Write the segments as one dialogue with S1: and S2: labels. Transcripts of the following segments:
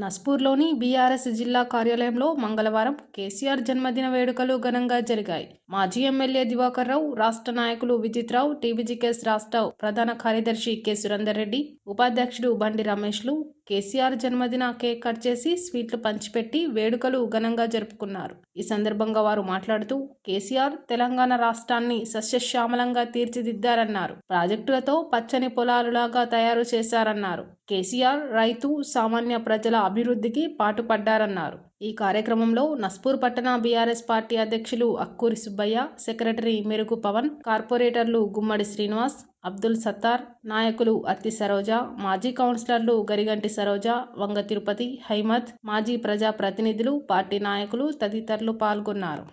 S1: నస్పూర్లోని BRS జిల్లా కార్యాలయంలో మంగళవారం కేసీఆర్ జన్మదిన వేడుకలు ఘనంగా జరిగాయి. మాజీ ఎమ్మెల్యే దివాకర్ రావు రాష్ట్ర నాయకులు విజిత్ రావు టీబీజీకేఎస్ రాష్ట్ర ప్రధాన కార్యదర్శి కె సురేందర్ రెడ్డి ఉపాధ్యక్షుడు బండి రమేష్లు కేసీఆర్ జన్మదిన కేక్ కట్ చేసి స్వీట్లు పంచిపెట్టి వేడుకలు ఘనంగా జరుపుకున్నారు. ఈ సందర్భంగా వారు మాట్లాడుతూ కేసీఆర్ తెలంగాణ రాష్ట్రాన్ని సస్యశ్యామలంగా తీర్చిదిద్దారన్నారు. ప్రాజెక్టులతో పచ్చని పొలాలులాగా తయారు చేశారన్నారు. కేసీఆర్ రైతు సామాన్య ప్రజల అభివృద్ధికి పాటుపడ్డారన్నారు. ఈ కార్యక్రమంలో నస్పూర్ పట్టణ బీఆర్ఎస్ పార్టీ అధ్యక్షులు అక్కూరి సుబ్బయ్య సెక్రటరీ మెరుగు పవన్ కార్పొరేటర్లు గుమ్మడి శ్రీనివాస్ అబ్దుల్ సత్తార్ నాయకులు అత్తి సరోజ మాజీ కౌన్సిలర్లు గరిగంటి సరోజ వంగ తిరుపతి హైమద్ మాజీ ప్రజా ప్రతినిధులు పార్టీ నాయకులు తదితరులు పాల్గొన్నారు.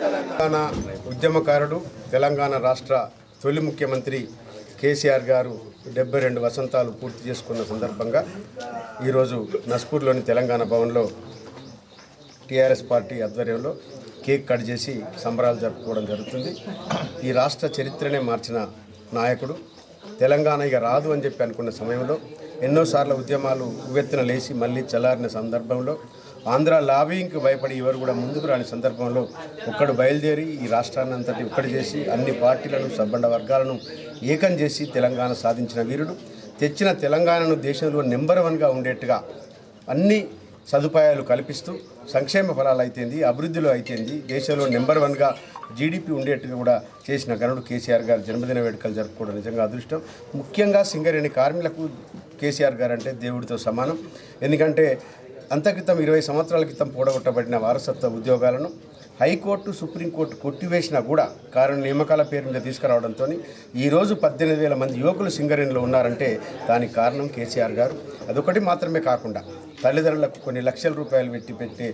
S2: తెలంగాణ ఉద్యమకారుడు తెలంగాణ రాష్ట్ర తొలి ముఖ్యమంత్రి కేసీఆర్ గారు డెబ్బై రెండు వసంతాలు పూర్తి చేసుకున్న సందర్భంగా ఈరోజు నస్పూర్లోని తెలంగాణ భవన్లో టీఆర్ఎస్ పార్టీ ఆధ్వర్యంలో కేక్ కట్ చేసి సంబరాలు జరుపుకోవడం జరుగుతుంది. ఈ రాష్ట్ర చరిత్రనే మార్చిన నాయకుడు. తెలంగాణ ఇక రాదు అని చెప్పి అనుకున్న సమయంలో ఎన్నోసార్లు ఉద్యమాలు ఉవ్వెత్తున లేచి మళ్ళీ చల్లారిన సందర్భంలో ఆంధ్ర లాబింగ్కి భయపడి ఎవరు కూడా ముందుకు రాని సందర్భంలో ఒక్కడు బయలుదేరి ఈ రాష్ట్రాన్ని అంతటి ఒక్కటి చేసి అన్ని పార్టీలను సబ్బండ వర్గాలను ఏకం చేసి తెలంగాణ సాధించిన వీరుడు. తెచ్చిన తెలంగాణను దేశంలో నెంబర్ వన్గా ఉండేట్టుగా అన్ని సదుపాయాలు కల్పిస్తూ సంక్షేమ ఫలాలు అయితేంది అభివృద్ధిలో అయితేంది దేశంలో నెంబర్ వన్గా జీడిపి ఉండేట్టుగా కూడా చేసిన గనుడు కేసీఆర్ గారు జన్మదిన వేడుకలు జరుపుకోవడం నిజంగా అదృష్టం. ముఖ్యంగా సింగరేణి కార్మికులకు కేసీఆర్ గారు అంటే దేవుడితో సమానం. ఎందుకంటే అంతక్రితం ఇరవై సంవత్సరాల క్రితం పూడగొట్టబడిన వారసత్వ ఉద్యోగాలను హైకోర్టు సుప్రీంకోర్టు కొట్టివేసినా కూడా కారణ నియామకాల పేరు మీద తీసుకురావడంతో ఈరోజు పద్దెనిమిది వేల మంది యువకులు సింగరేణిలో ఉన్నారంటే దానికి కారణం కేసీఆర్ గారు. అదొకటి మాత్రమే కాకుండా తల్లిదండ్రులకు కొన్ని లక్షల రూపాయలు పెట్టి పెట్టే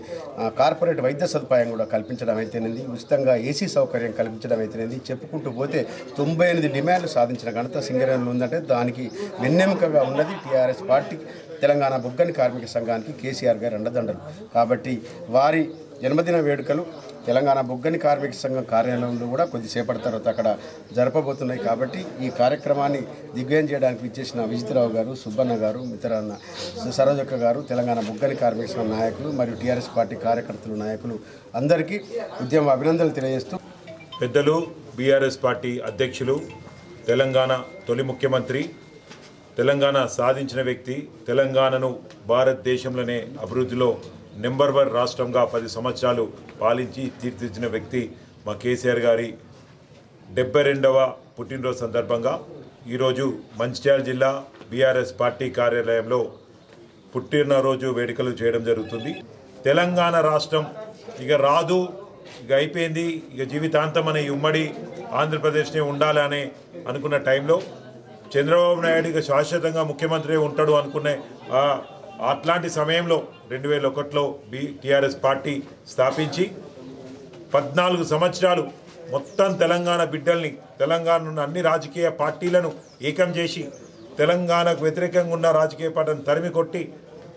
S2: కార్పొరేట్ వైద్య సదుపాయం కూడా కల్పించడం అయితేనేది ఉచితంగా ఏసీ సౌకర్యం కల్పించడం అయితేనేది. చెప్పుకుంటూ పోతే తొంభై ఎనిమిది డిమాండ్లు సాధించిన ఘనత సింగరేణిలో ఉందంటే దానికి వెన్నెముకగా ఉన్నది టీఆర్ఎస్ పార్టీ. తెలంగాణ బొగ్గని కార్మిక సంఘానికి కేసీఆర్ గారు అండదండలు. కాబట్టి వారి జన్మదిన వేడుకలు. తెలంగాణ బొగ్గని కార్మిక సంఘం కార్యాలయంలో కూడా కొద్దిసేపటి తర్వాత అక్కడ జరపబోతున్నాయి కాబట్టి ఈ కార్యక్రమాన్ని దిగ్వయం చేయడానికి ఇచ్చేసిన విజితరావు గారు సుబ్బన్న గారు మిత్రన్న సరోజక్క గారు తెలంగాణ బొగ్గని కార్మిక సంఘం నాయకులు మరియు టీఆర్ఎస్ పార్టీ కార్యకర్తలు నాయకులు అందరికీ ఉద్యమ అభినందనలు తెలియజేస్తూ
S3: పెద్దలు బీఆర్ఎస్ పార్టీ అధ్యక్షులు తెలంగాణ తొలి ముఖ్యమంత్రి తెలంగాణ సాధించిన వ్యక్తి తెలంగాణను భారతదేశంలోనే అభివృద్ధిలో నెంబర్ వన్ రాష్ట్రంగా పది సంవత్సరాలు పాలించి తీర్చిదిద్దిన వ్యక్తి మా కేసీఆర్ గారి డెబ్బై రెండవ పుట్టినరోజు సందర్భంగా ఈరోజు మంచిర్యాల జిల్లా బీఆర్ఎస్ పార్టీ కార్యాలయంలో పుట్టినరోజు వేడుకలు చేయడం జరుగుతుంది. తెలంగాణ రాష్ట్రం ఇక రాదు ఇక అయిపోయింది ఇక జీవితాంతం అనే ఉమ్మడి ఆంధ్రప్రదేశ్నే ఉండాలని అనుకున్న టైంలో చంద్రబాబు నాయుడు ఇక శాశ్వతంగా ముఖ్యమంత్రి ఉంటాడు అనుకునే అట్లాంటి సమయంలో రెండు వేల ఒకటిలో బి టీఆర్ఎస్ పార్టీ స్థాపించి పద్నాలుగు సంవత్సరాలు మొత్తం తెలంగాణ బిడ్డల్ని తెలంగాణ ఉన్న అన్ని రాజకీయ పార్టీలను ఏకం చేసి తెలంగాణకు వ్యతిరేకంగా ఉన్న రాజకీయ పార్టీని తరిమి కొట్టి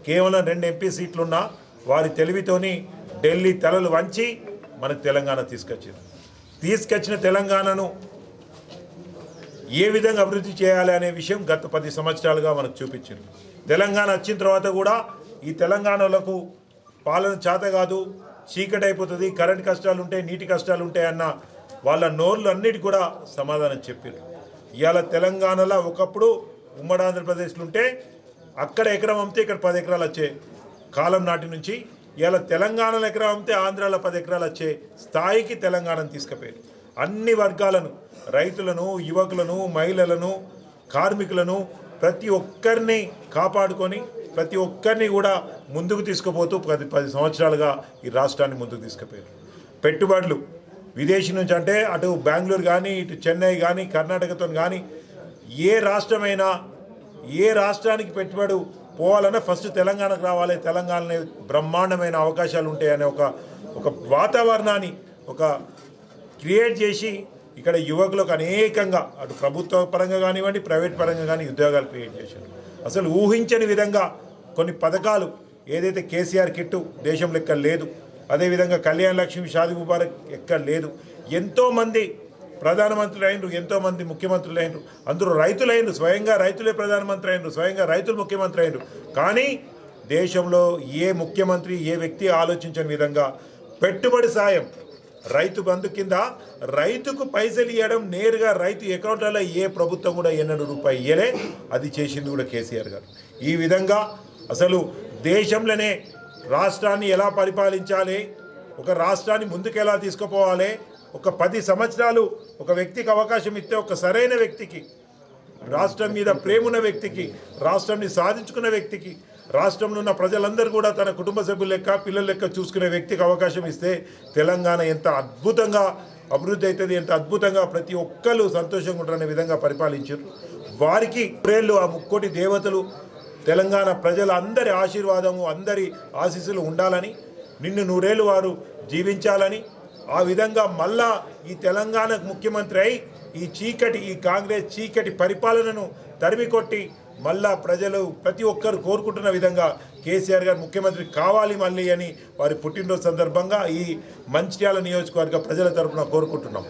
S3: కేవలం రెండు ఎంపీ సీట్లున్నా వారి తెలివితోని ఢిల్లీ తలలు వంచి మనకు తెలంగాణ తీసుకొచ్చింది. తీసుకొచ్చిన తెలంగాణను ఏ విధంగా అభివృద్ధి చేయాలి అనే విషయం గత పది సంవత్సరాలుగా మనకు చూపించింది. తెలంగాణ వచ్చిన తర్వాత కూడా ఈ తెలంగాణలకు పాలన చేత కాదు చీకటి అయిపోతుంది కరెంట్ కష్టాలు ఉంటాయి నీటి కష్టాలు ఉంటాయి అన్న వాళ్ళ నోర్లు అన్నిటి కూడా సమాధానం చెప్పారు ఇవాళ తెలంగాణలో ఒకప్పుడు ఉమ్మడి ఆంధ్రప్రదేశ్లు ఉంటే అక్కడ ఎకరం అమ్మితే ఇక్కడ పది ఎకరాలు వచ్చే కాలం నాటి నుంచి ఇవాళ తెలంగాణలో ఎకరం అమ్మితే ఆంధ్రాలో పది ఎకరాలు వచ్చే స్థాయికి తెలంగాణను తీసుకుపోయారు. అన్ని వర్గాలను రైతులను యువకులను మహిళలను కార్మికులను ప్రతి ఒక్కరిని కాపాడుకొని ప్రతి ఒక్కరిని కూడా ముందుకు తీసుకుపోతూ పది పది సంవత్సరాలుగా ఈ రాష్ట్రాన్ని ముందుకు తీసుకుపోయారు. పెట్టుబడులు విదేశీ నుంచి అంటే అటు బెంగళూరు కానీ ఇటు చెన్నై కానీ కర్ణాటకతో కానీ ఏ రాష్ట్రమైనా ఏ రాష్ట్రానికి పెట్టుబడి పోవాలన్నా ఫస్ట్ తెలంగాణకు రావాలి. తెలంగాణలో బ్రహ్మాండమైన అవకాశాలు ఉంటాయనే ఒక ఒక వాతావరణాన్ని ఒక క్రియేట్ చేసి ఇక్కడ యువకులకు అనేకంగా అటు ప్రభుత్వ పరంగా కానివ్వండి ప్రైవేట్ పరంగా కానీ ఉద్యోగాలు క్రియేట్ చేశారు. అసలు ఊహించని విధంగా కొన్ని పథకాలు ఏదైతే కేసీఆర్ కిట్టు దేశంలో ఎక్కడ లేదు అదేవిధంగా కళ్యాణ్ లక్ష్మి షాది ముబారక్ ఎక్కడ లేదు ఎంతోమంది ప్రధానమంత్రులు అయినరు ఎంతోమంది ముఖ్యమంత్రులు అయినరు అందరూ రైతులైనరు స్వయంగా రైతులే ప్రధానమంత్రి అయినరు స్వయంగా రైతులు ముఖ్యమంత్రి అయినరు. కానీ దేశంలో ఏ ముఖ్యమంత్రి ఏ వ్యక్తి ఆలోచించని విధంగా పెట్టుబడి సాయం రైతు బంధు కింద రైతుకు పైసలు ఇవ్వడం నేరుగా రైతు అకౌంట్లలో ఏ ప్రభుత్వం కూడా ఎన్నడూ రూపాయి ఇయ్యలే. అది చేసింది కూడా కేసీఆర్ గారు. ఈ విధంగా అసలు దేశంలోనే రాష్ట్రాన్ని ఎలా పరిపాలించాలి ఒక రాష్ట్రాన్ని ముందుకు ఎలా తీసుకుపోవాలి ఒక పది సంవత్సరాలు ఒక వ్యక్తికి అవకాశం ఇస్తే ఒక సరైన వ్యక్తికి రాష్ట్రం మీద ప్రేమున్న వ్యక్తికి రాష్ట్రాన్ని సాధించుకున్న వ్యక్తికి రాష్ట్రంలో ఉన్న ప్రజలందరూ కూడా తన కుటుంబ సభ్యుల లెక్క పిల్లల లెక్క చూసుకునే వ్యక్తికి అవకాశం ఇస్తే తెలంగాణ ఎంత అద్భుతంగా అభివృద్ధి అవుతుంది ఎంత అద్భుతంగా ప్రతి ఒక్కరు సంతోషంగా ఉంటారనే విధంగా పరిపాలించారు. వారికి ప్రేళ్ళు ఆ ముక్కోటి దేవతలు తెలంగాణ ప్రజల అందరి ఆశీర్వాదము అందరి ఆశీస్సులు ఉండాలని నిన్ను నూరేళ్ళు వారు జీవించాలని ఆ విధంగా మళ్ళా ఈ తెలంగాణకు ముఖ్యమంత్రి అయి ఈ చీకటి ఈ కాంగ్రెస్ చీకటి పరిపాలనను తరిమి కొట్టి మళ్ళా ప్రజలు ప్రతి ఒక్కరు కోరుకుంటున్న విధంగా కేసీఆర్ గారు ముఖ్యమంత్రి కావాలి మళ్ళీ అని వారి పుట్టినరోజు సందర్భంగా ఈ మంచిర్యాల నియోజకవర్గ ప్రజల తరఫున కోరుకుంటున్నాం.